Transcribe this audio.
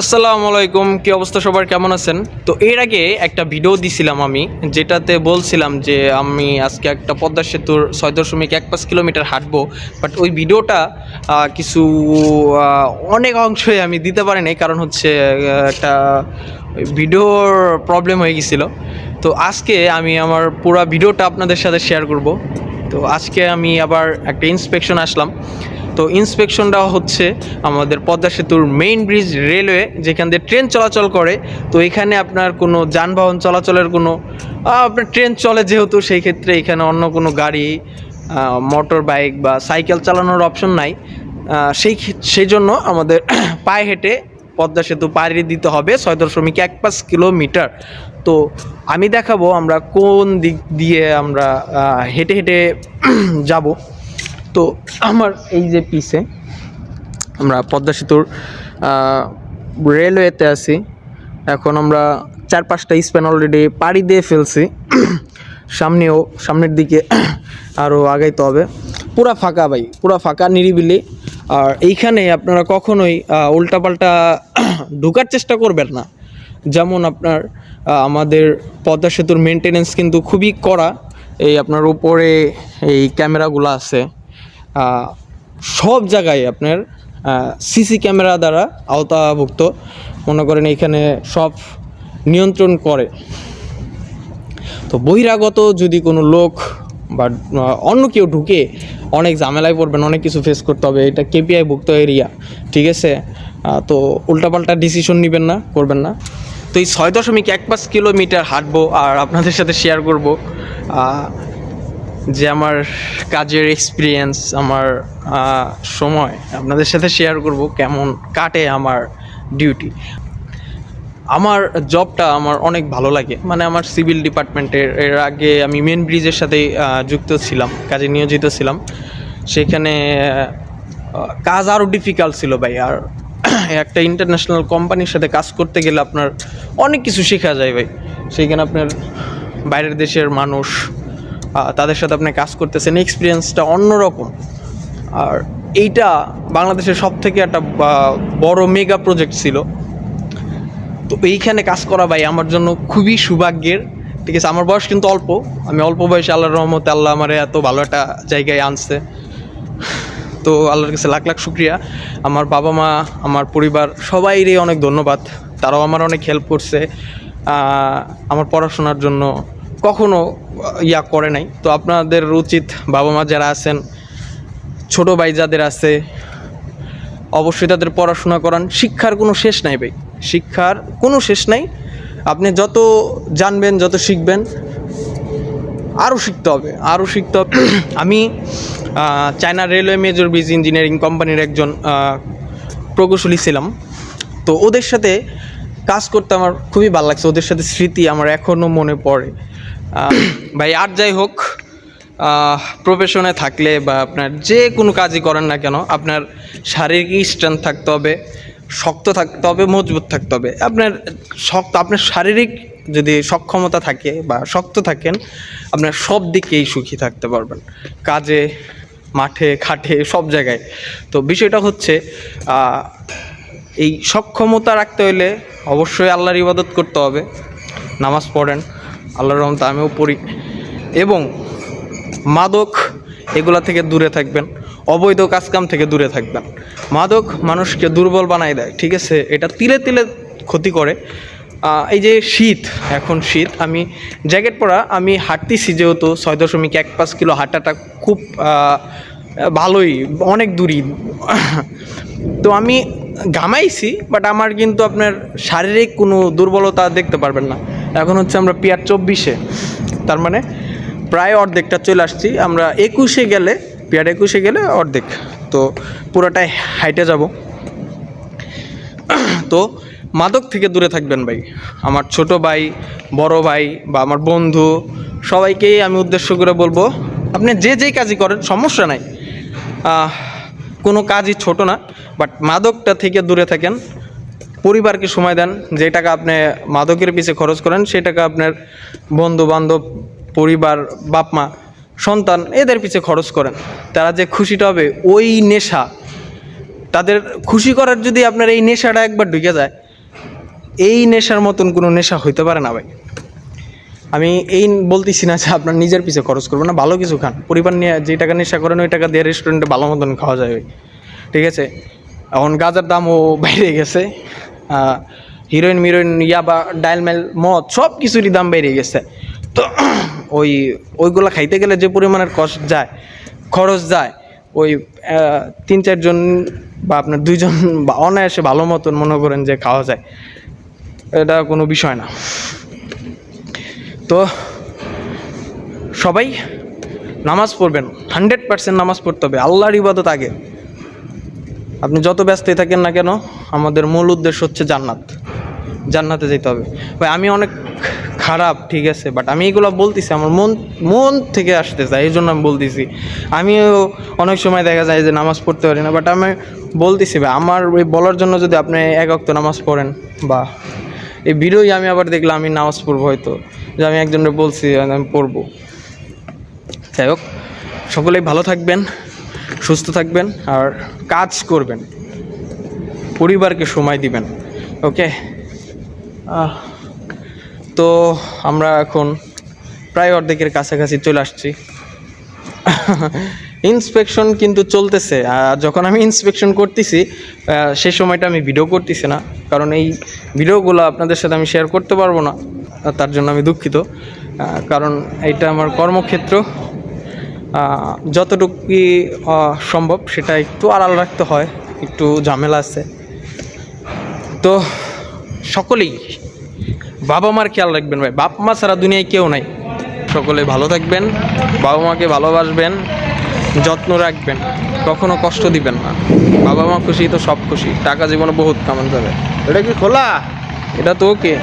আসসালামু আলাইকুম, কি অবস্থা সবার? কেমন আছেন? তো এর আগে একটা ভিডিও দিছিলাম আমি, যেটাতে বলছিলাম যে আমি আজকে একটা পদ্মা সেতুর ছয় দশমিক এক পাঁচ কিলোমিটার হাঁটবো বাট ওই ভিডিওটা কিছু অনেক অংশই আমি দিতে পারি নাই, কারণ হচ্ছে একটা ভিডিওর প্রবলেম হয়ে গেছিল। তো আজকে আমি আমার পুরো ভিডিওটা আপনাদের সাথে শেয়ার করব। তো আজকে আমি আবার একটা ইন্সপেকশন আসলাম। তো ইন্সপেকশনটা হচ্ছে আমাদের পদ্মা সেতুর মেইন ব্রিজ রেলওয়ে যেখান দিয়ে ট্রেন চলাচল করে। তো এখানে আপনার কোনো যানবাহন চলাচলের কোনো আপনার ট্রেন চলে যেহেতু, সেই ক্ষেত্রে এখানে অন্য কোনো গাড়ি মোটর বাইক বা সাইকেল চালানোর অপশন নাই। সেই সেই জন্য আমাদের পায়ে হেঁটে পদ্মা সেতু পাড়ি দিতে হবে ছয় দশমিক এক পাঁচ কিলোমিটার। তো আমি দেখাবো আমরা কোন দিক দিয়ে আমরা হেঁটে হেঁটে যাব। তো আমার এই যে পিসে, আমরা পদ্মা সেতুর রেলওয়েতে আছি। এখন আমরা চার পাঁচটা স্প্যান অলরেডি পাড়ি দিয়ে ফেলছি। সামনেও, সামনের দিকে আরও আগাইতে হবে। পুরা ফাঁকা ভাই, পুরা ফাঁকা, নিরিবিলি। আর এইখানে আপনারা কখনোই উল্টাপাল্টা ঢুকার চেষ্টা করবেন না। যেমন আপনার আমাদের পদ্মা সেতুর মেনটেনেন্স কিন্তু খুবই কড়া। এই আপনার উপরে এই ক্যামেরাগুলো আছে। সব জায়গায় আপনার সিসি ক্যামেরা দ্বারা আওতাভুক্ত। মনে করেন এখানে সব নিয়ন্ত্রণ করে। তো বহিরাগত যদি কোনো লোক বা অন্য কেউ ঢুকে, অনেক ঝামেলায় পড়বেন, অনেক কিছু ফেস করতে হবে, এটা কেপিআই ভুক্ত এরিয়া ঠিক আছে? তো উল্টাপাল্টা ডিসিশন নেবেন না, করবেন না। তো এই ছয় দশমিক এক পাঁচ কিলোমিটার হাঁটবো আর আপনাদের সাথে শেয়ার করব। যে আমার কাজের এক্সপিরিয়েন্স আমার সময়, আপনাদের সাথে শেয়ার করব কেমন কাটে আমার ডিউটি আমার জবটা আমার অনেক ভালো লাগে। মানে আমার সিভিল ডিপার্টমেন্টের এর আগে আমি মেন ব্রিজের সাথে যুক্ত ছিলাম, কাজে নিয়োজিত ছিলাম। সেখানে কাজ আরও ডিফিকাল্ট ছিল ভাই। আর একটা ইন্টারন্যাশনাল কোম্পানির সাথে কাজ করতে গেলে আপনার অনেক কিছু শেখা যায় ভাই। সেখানে আপনার বাইরের দেশের মানুষ তাদের সাথে আপনি কাজ করতেছেন এক্সপিরিয়েন্সটা অন্যরকম। আর এইটা বাংলাদেশের সব থেকে একটা বড় মেগা প্রজেক্ট ছিল। তো এইখানে কাজ করা ভাই আমার জন্য খুবই সৌভাগ্যের। ঠিক আছে, আমার বয়স কিন্তু অল্প। আমি অল্প বয়সে আল্লাহর রহমতে আল্লাহ আমার এত ভালো একটা জায়গায় আনছে। তো আল্লাহর কাছে লাখ লাখ শুক্রিয়া। আমার বাবা মা, আমার পরিবার, সবাইরই অনেক ধন্যবাদ। তারাও আমার অনেক হেল্প করছে। আমার পড়াশোনার জন্য কখনো ইয়া করে নাই। তো আপনাদের উচিত বাবা মা যারা আছেন, ছোট ভাই যাদের আছে, অবশ্যই তাদের পড়াশোনা করান। শিক্ষার কোনো শেষ নাই ভাই। শিক্ষার কোনো শেষ নাই। আপনি যত জানবেন, যত শিখবেন আরও শিখতে হবে। আরও শিখতে হবে। আমি China railway major bridge engineering কোম্পানির একজন প্রকৌশলী ছিলাম। তো ওদের সাথে কাজ করতে আমার খুবই ভালো লাগছে। ওদের সাথে স্মৃতি আমার এখনও মনে পড়ে। ভাই, আর যাই হোক প্রফেশনে থাকলে বা আপনার যে কোনো কাজই করেন না কেন, আপনার শারীরিক স্ট্রেংথ থাকতে হবে, শক্ত থাকতে হবে, মজবুত থাকতে হবে। আপনার শক্ত, আপনার শারীরিক যদি সক্ষমতা থাকে বা শক্ত থাকেন, আপনার সব দিকেই সুখী থাকতে পারবেন। কাজে, মাঠে খাটে সব জায়গায়। তো বিষয়টা হচ্ছে এই সক্ষমতা রাখতে হলে অবশ্যই আল্লাহর ইবাদত করতে হবে, নামাজ পড়েন। আল্লাহর রহমতে আমিও পড়ি। এবং মাদক এগুলা থেকে দূরে থাকবেন, অবৈধ কাজকাম থেকে দূরে থাকবেন। মাদক মানুষকে দুর্বল বানায় দেয়, ঠিক আছে? এটা তিলে তিলে ক্ষতি করে। এই যে শীত, এখন শীত, আমি জ্যাকেট পরা, আমি হাঁটতেছি যেহেতু, ছয় দশমিক এক পাঁচ কিলো হাঁটাটা খুব ভালোই, অনেক দূরই। তো আমি ঘামাইছি বাট আমার কিন্তু আপনার শারীরিক কোনো দুর্বলতা দেখতে পারবেন না। এখন হচ্ছে আমরা পিয়ার চব্বিশে। তার মানে প্রায় অর্ধেকটা চলে আসছি। আমরা একুশে গেলে, পিয়ার একুশে গেলে অর্ধেক। তো পুরোটাই হাইটে যাব। তো মাদক থেকে দূরে থাকবেন ভাই। আমার ছোট ভাই, বড় ভাই বা আমার বন্ধু সবাইকেই আমি উদ্দেশ্য করে বলব, আপনি যে যেই কাজই করেন, সমস্যা নাই। কোনো কাজই ছোট না বাট মাদকটা থেকে দূরে থাকেন। পরিবারকে সময় দেন, যে টাকা আপনি মাদকের পিছে খরচ করেন সেই টাকা আপনার বন্ধু বান্ধব পরিবার বাপ মা সন্তান, এদের পিছে খরচ করেন। তারা যে খুশিটা হবে, ওই নেশা, তাদের খুশি করার যদি আপনার এই নেশাটা একবার ঢুকে যায়, এই নেশার মতন কোনো নেশা হইতে পারে না ভাই। আমি এই বলতেছি না যে আপনার নিজের পিছে খরচ করবেন না, ভালো কিছু খান। পরিবার নিয়ে যে টাকা নেশা করেন, ওই টাকা দিয়ে রেস্টুরেন্টে ভালো মতন খাওয়া যাবে ঠিক আছে? এখন গাজার দামও বাইরে গেছে। হিরোইন মিরোইন ইয়াবা ডাইলমেল মদ সব কিছুরই দাম বেড়ে গেছে। তো ওই, ওইগুলো খাইতে গেলে যে পরিমাণের কষ্ট যায়, খরচ যায়, ওই তিন চারজন বা আপনার দুইজন বা অনায়াসে ভালো মতন মনে করেন যে খাওয়া যায়, এটা কোনো বিষয় না। তো সবাই নামাজ পড়বেন হান্ড্রেড পার্সেন্ট নামাজ পড়তে হবে, আল্লাহর ইবাদত আগে। আপনি যত ব্যস্তই থাকেন না কেন, আমাদের মূল উদ্দেশ্য হচ্ছে জান্নাত। জান্নাতে যেতে হবে। ভাই, আমি অনেক খারাপ, ঠিক আছে বাট আমি এগুলো বলতেছি, আমার মন মন থেকে আসতে চাই এই জন্য আমি বলতেছি। আমিও অনেক সময় দেখা যায় যে নামাজ পড়তে পারি না বাট আমি বলতেছি, ভাই, আমার ওই বলার জন্য যদি আপনি এক অক্ত নামাজ পড়েন বা এই ভিডিওই আমি আবার দেখলাম, আমি নামাজ পড়ব হয়তো। যে আমি একজনের বলছি, আমি পড়ব। যাই হোক, সকলেই ভালো থাকবেন। সুস্থ থাকবেন আর কাজ করবেন। পরিবারকে সময় দিবেন, ওকে? তো আমরা এখন প্রায় অর্ধেকের কাছাকাছি চলে আসছি। ইন্সপেকশন কিন্তু চলতেছে, আর যখন আমি ইন্সপেকশন করতেছি সে সময়টা আমি ভিডিও করতেছি না, কারণ এই ভিডিওগুলো আপনাদের সাথে আমি শেয়ার করতে পারব না, তার জন্য আমি দুঃখিত। কারণ এটা আমার কর্মক্ষেত্র আহ, যতটুকুই সম্ভব সেটা একটু আড়াল রাখতে হয় একটু ঝামেলা আছে। তো সকলেই বাবা মার খেয়াল রাখবেন ভাই বাপ মা ছাড়া দুনিয়ায় কেউ নাই। সকলে ভালো থাকবেন বাবা মাকে ভালোবাসবেন যত্ন রাখবেন কখনো কষ্ট দিবেন না। বাবা মা খুশি তো সব খুশি টাকা জীবনে বহুত কামান যাবে। এটা কি খোলা? এটা তো ওকে।